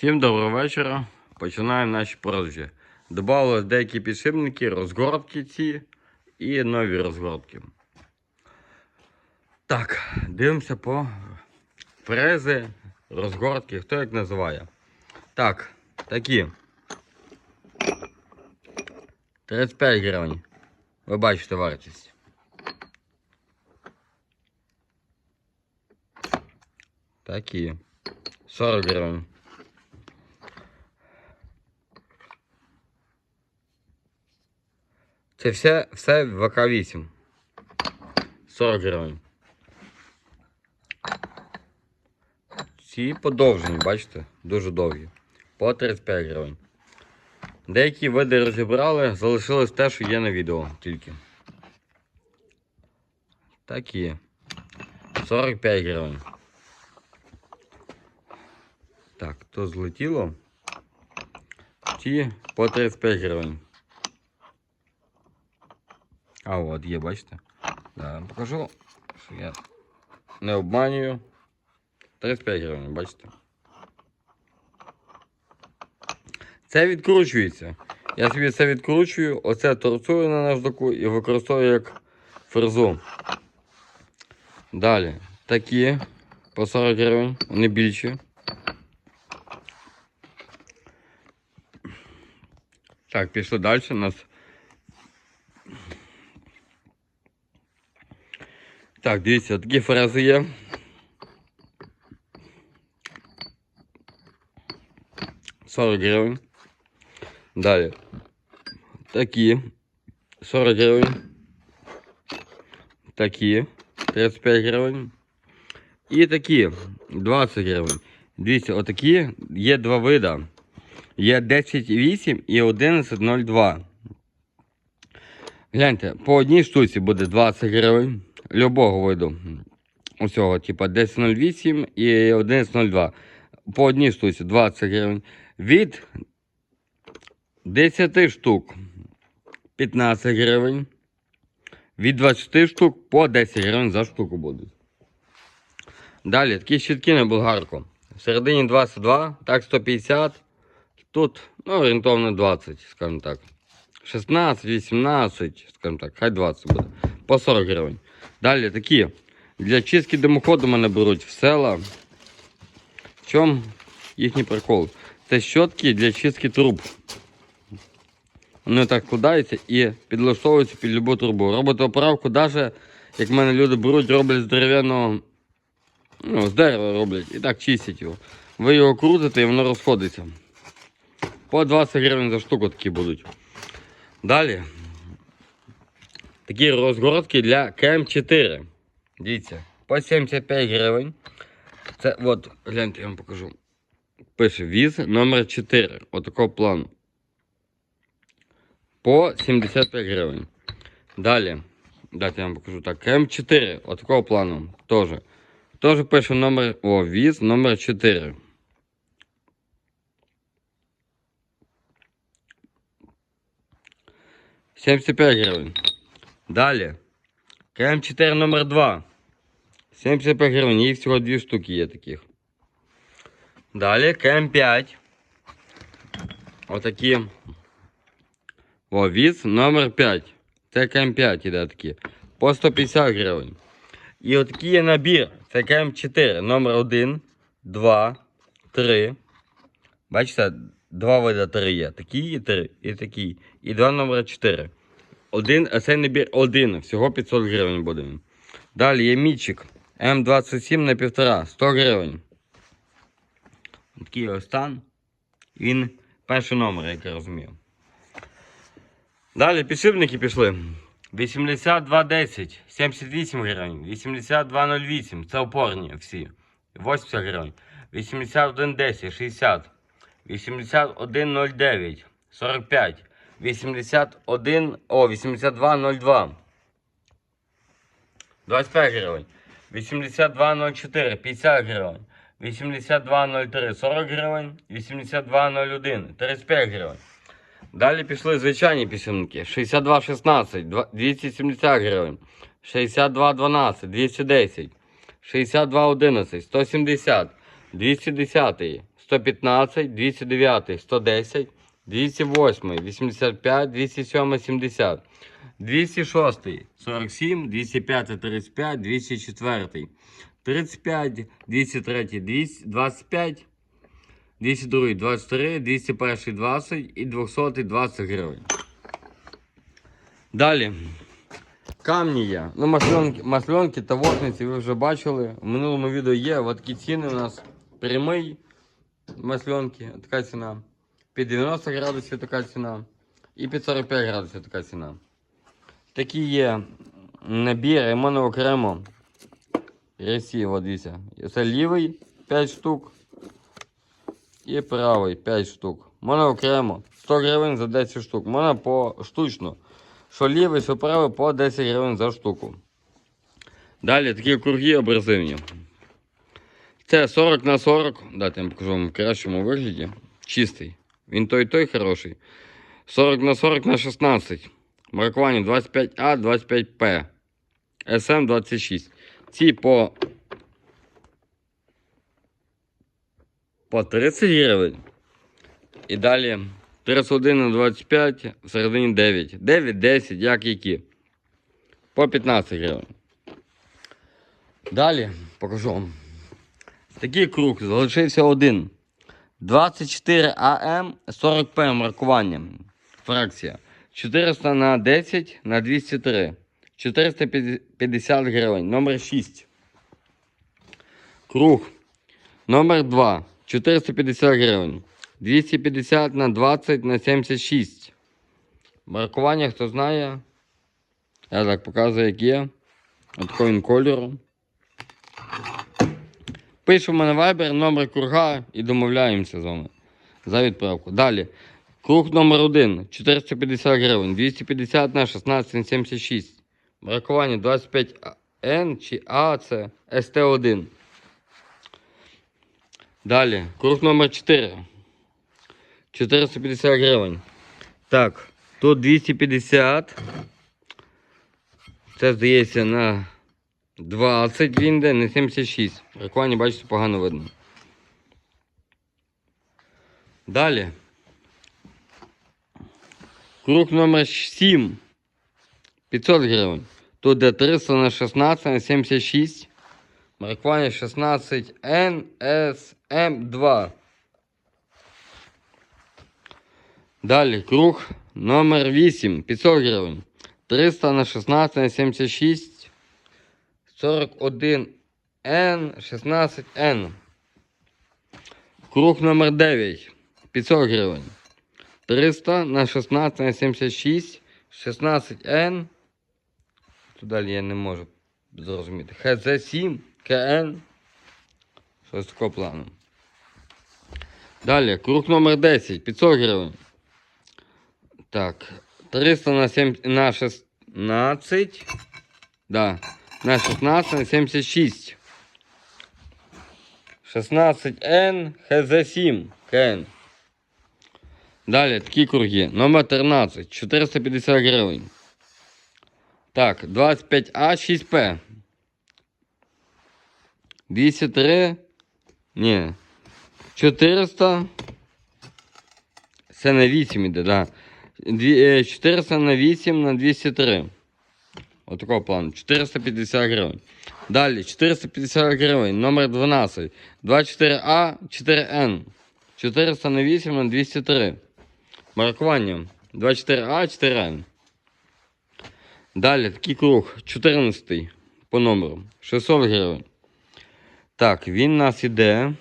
Всім доброго вечора. Починаємо наші продажі. Добавилось деякі підшипники, розгортки ці і нові розгортки. Так, дивимося по фрези, розгортки, хто як називає. Так, такі. 35 гривень. Ви бачите вартість. Такі. 40 гривень. Це все, все в ВК-8. 40 гривень. Ці подовжені, бачите? Дуже довгі. По 35 гривень. Деякі види розібрали, залишилось те, що є на відео тільки. Такі. 45 гривень. Так, то злетіло. Ті по 35 гривень. А от є, бачите? Да, покажу, що я не обманюю. 35 гривень, бачите? Це відкручується. Я собі це відкручую, оце торцую на наждаку і використовую як фрезу. Далі. Такі по 40 гривень, вони більші. Так, пішли далі. У нас. Так, дивіться, такі фрези є. Сорок гривень. Далі. Такі. 40 гривень. Такі. 35 гривень. І такі 20 гривень. Дивіться, отакі є два вида. Є 10,8 і 11,02. Гляньте, по одній штуці буде 20 гривень. Любого виду. Усього, типа 10,08 і 11,02. По одній штуці 20 гривень. Від 10 штук 15 гривень. Від 20 штук по 10 гривень за штуку будуть. Далі такі щітки на болгарку. В середині 22, так 150. Тут, ну, орієнтовно 20, скажімо так. 16, 18, скажімо так, хай 20 буде. По 40 гривень. Далі такі. Для чистки димоходу мене беруть в села. В чому їхній прикол? Це щотки для чистки труб. Вони так складаються і підлаштовуються під любу трубу. Робити оправку, навіть як в мене люди беруть, роблять з дерев'яного, ну, з дерева роблять і так чистять його. Ви його крутите і воно розходиться. По 20 гривень за штуку такі будуть. Далі. Такі розгородки для КМ4. Дивіться, по 75 гривень. Це от, гляньте, я вам покажу. Пише віз номер 4. Отакого плану. По 75 гривень. Далі. Дайте я вам покажу так. КМ4. Отакого плану. Теж. Теж пише номер. О, віз номер 4. Сімдесят п'ять гривень. Далі. КМ4 номер 2. 75 гривень. Їх всього дві штуки є таких. Далі КМ5. Отакі. О, віз номер 5. Це КМ5 іде такі. По 150 гривень. І отакий є набір. Це КМ4. Номер 1, 2, 3. Бачите, Два вида 3 є. Такий і 3, і такий. І два номера 4. Один, а цей набір один. Всього 500 гривень буде. Далі є мічик М27 на 1,5. 100 гривень. Такий ось стан. Він перший номер, як я розумію. Далі підшипники пішли. 8210, 78 гривень, 8208, це опорні всі. 80 гривень. 8110, 60, 8109, 45, 81, о, 8202. 25 гривень. 8204, 50 гривень. 8203, 40 гривень. 8201, 35 гривень. Далі пішли звичайні пісенники. 62,16, два- 270 гривень. 62,12, 210. 62,11, 170. 210, 115, 209, 110, 208, 85, 207, 70, 206, 47, 205, 35, 204, 35, 203, 25, 202, 23, 201, 20 і 200, 20 гривень. Далі. Камні є. Ну, масльонки, масльонки та вогниці ви вже бачили. В минулому відео є от такі ціни у нас. Прямий масльонки, така ціна. Під 90 градусів така ціна. І під 45 градусів така ціна. Такі є набір, і в мене окремо. Ресі, дивіться. Це лівий 5 штук. І правий 5 штук. Можна окремо. 100 гривень за 10 штук. Можна по штучно. Що лівий, що правий по 10 гривень за штуку. Далі такі круги абразивні. Це 40 на 40. Дайте я покажу вам в кращому вигляді. Чистий. Він той той хороший. 40 на 40 на 16. Маркування 25А, 25П. СМ 26. Ці по. По 30 гривень. І далі 31 на 25, всередині 9. 9, 10, як які. По 15 гривень. Далі покажу вам. Такий круг залишився один. 24 АМ 40 П маркування. Фракція. 400 на 10 на 203. 450 гривень. Номер 6. Круг. Номер 2. 450 гривень. 250 на 20 на 76. Маркування, хто знає. Я так показую, як є. Отакого він кольору. Пишемо на Viber номер круга і домовляємося з вами за відправку. Далі. Круг номер 1 450 гривень. 250 на 16 на 76. Маркування 25N чи А це СТ1. Далі. Круг номер 4. 450 гривень. Так, тут 250. Це здається на 20 він йде, не 76. Рекламі, бачите, погано видно. Далі. Круг номер 7. 500 гривень. Тут де 300 на 16 на 76. Маркування 16 NSM2. Далі круг номер 8. 500 гривень. 300 на 16 на 76. 41N, 16N. Круг номер 9. 500 гривень. 300 на 16 на 76. 16N. Тут далі я не можу зрозуміти. ХЗ7, КН. Щось такого плану. Далі, круг номер 10. 500 гривень. Так. 300 на 7 на 16. Да. На 16 на 76. 16N, ХЗ7, КН. Далі такі круги. Номер 13, 450 гривень. Так, 25А, 6П. 203. Ні. 400. Це на 8 іде, да. Е, 400 на 8 на 203. Отакого плану. 450 гривень. Далі 450 гривень. Номер 12. 24А, 4Н. 400 на 8 на 203. Маркування. 24А, 4Н. Далі такий круг. 14 по номеру. 600 гривень. Так, він у нас іде.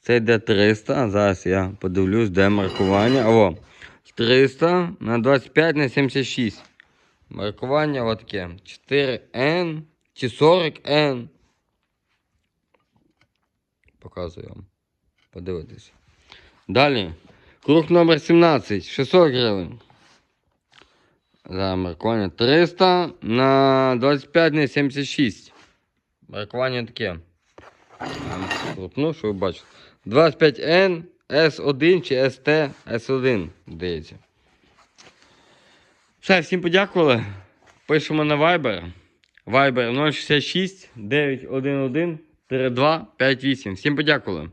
Це йде 300. Зараз я подивлюсь, де маркування. О, 300 на 25 на 76. Маркування отаке. 4N чи 40N. Показую вам. Подивитися. Далі. Круг номер 17. 600 гривень. За маркування 300 на 25 на 76. Маркування таке. Крупну, що ви бачите. 25N S1 чи ST S1, здається. Все, всім подякували. Пишемо на Viber. Viber 066 911 3258. Всім подякували.